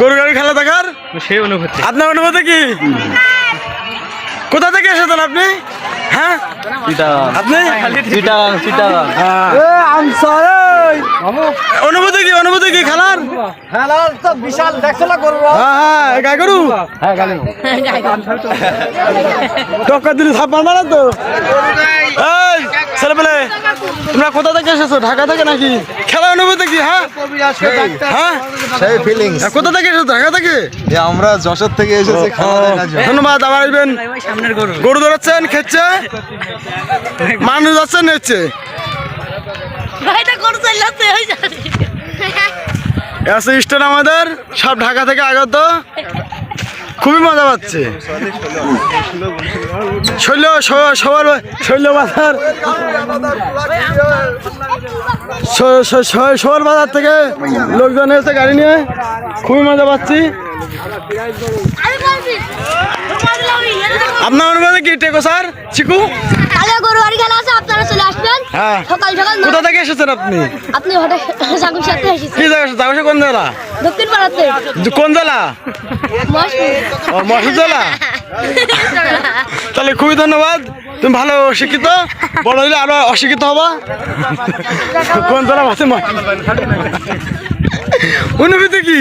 গরু গাড়ি খেলা দেখার? সেই অনুভূতি। আপনার অনুভূতি কি? কোথা থেকে এসেছেন আপনি? হ্যাঁ? আপনি? হ্যাঁ। অনুভূতি কি? অনুভূতি কি খেলার? বিশাল দেখছ না করব হ্যাঁ হ্যাঁ গাই দিলি থাপ্পার মারা তো। এই তোমরা কোথা থেকে এসেছ? ঢাকা থেকে নাকি? খেলা অনুভূতি কি হ্যাঁ? হ্যাঁ? সেই ফিলিংস কোথা থেকে এসেছ? ঢাকা থেকে? যে আমরা যশোর থেকে এসেছি খেলা দেখার জন্য। ধন্যবাদ আবার আসবেন। সামনের গরু। গরু ধরাচ্ছেন খেচ্ছে? মানুষ যাচ্ছেন নেচ্ছে? হয়ে এসে স্টেন আমাদের সব ঢাকা থেকে আগত। খুবই মজা পাচ্ছে। শৈল সবার শৈল বাজার শোয়ার বাজার থেকে লোকজন এসে গাড়ি নিয়ে খুবই মজা পাচ্ছি। আপনার অনুমতি কি, টেকো স্যার? চিকু? গরু গাড়ি খেলা আছে? হ্যাঁ। সকাল সকাল কোথা থেকে এসেছেন আপনি? আপনি হঠাৎ সাগুর সাথে এসেছেন। কি জায়গা? কোন জেলা? দক্ষিণ পাড়াতে। কোন জেলা? ও জেলা? তাহলে খুবই ধন্যবাদ। তুমি ভালো শিক্ষিত বড় হইলে আরও অশিক্ষিত হবা। কোন জেলা আছে অনুভূতি কি?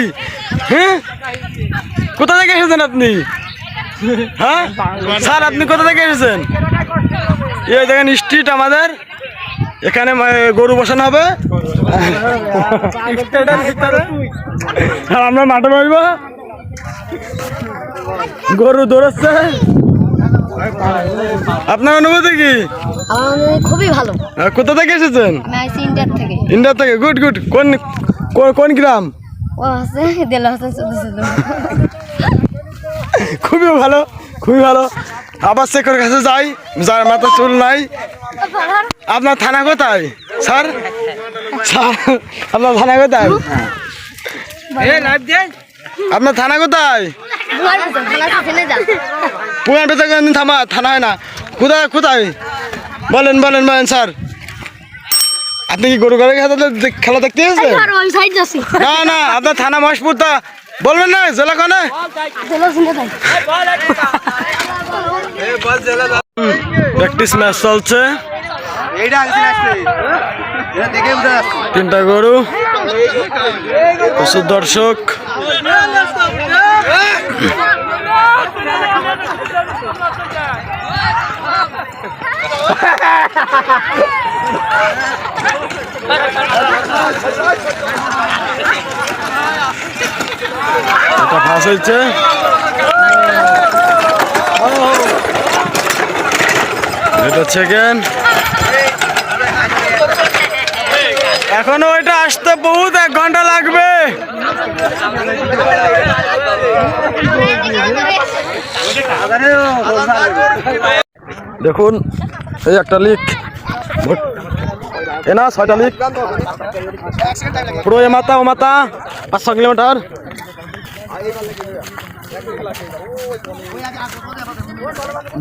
হ্যাঁ? কোথা থেকে এসেছেন আপনি? হ্যাঁ? স্যার আপনি কোথা থেকে এসেছেন? এই দেখেন স্ট্রিট আমাদের। এখানে গরু বসানো হবে? আর আমরা মাঠে বসবো। গরু দৌড়াচ্ছে। আপনার অনুভূতি কি? খুবই ভালো। কোথা থেকে এসেছেন? ইন্ডিয়ার থেকে। ইন্ডিয়া থেকে। গুড গুড কোন কোন- গ্রাম? খুবই ভালো খুবই ভালো। আবার শেখর কাছে যাই যার মাথা চুল নাই। আপনার থানা কোথায়? স্যার? স্যার আপনার থানা কোথায়? আপনার থানা কোথায়? পুরান পেতে থামা থানা হয় না। কোথায় কোথায়? বলেন বলেন বলেন স্যার। আপনি কি গরু গাড়ি খেলা খেলা দেখতে এসেছেন? না না আপনার থানা মহেশপুর তা বলবেন না জেলা কনে? প্র্যাকটিস ম্যাচ চলছে। তিনটা গরু প্রচুর দর্শক। ফাঁস হয়েছে। এটা সেকেন্ড এখনও ওইটা আসতে বহুত এক ঘণ্টা লাগবে। দেখুন, এই একটা লিক এ না, ছয়টা লিক পুরো এ মাথা, ও মাথা। পাঁচশো কিলোমিটার।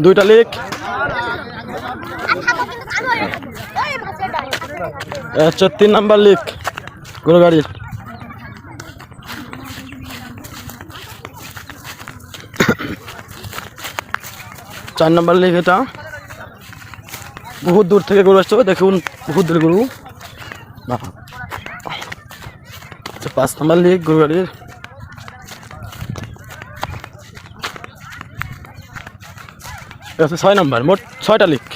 দুইটা লিক তিন নাম্বার লিক গরু গাড়ির চার নাম্বার লিক এটা। বহুত দূর থেকে গরু আসছে দেখুন বহুত দূর গরু। আচ্ছা, পাঁচ নাম্বার লিক গরু গাড়ির। হচ্ছে ছয় নম্বর মোট ছয়টা লিক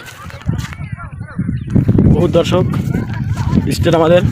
বহু দর্শক স্টেট আমাদের।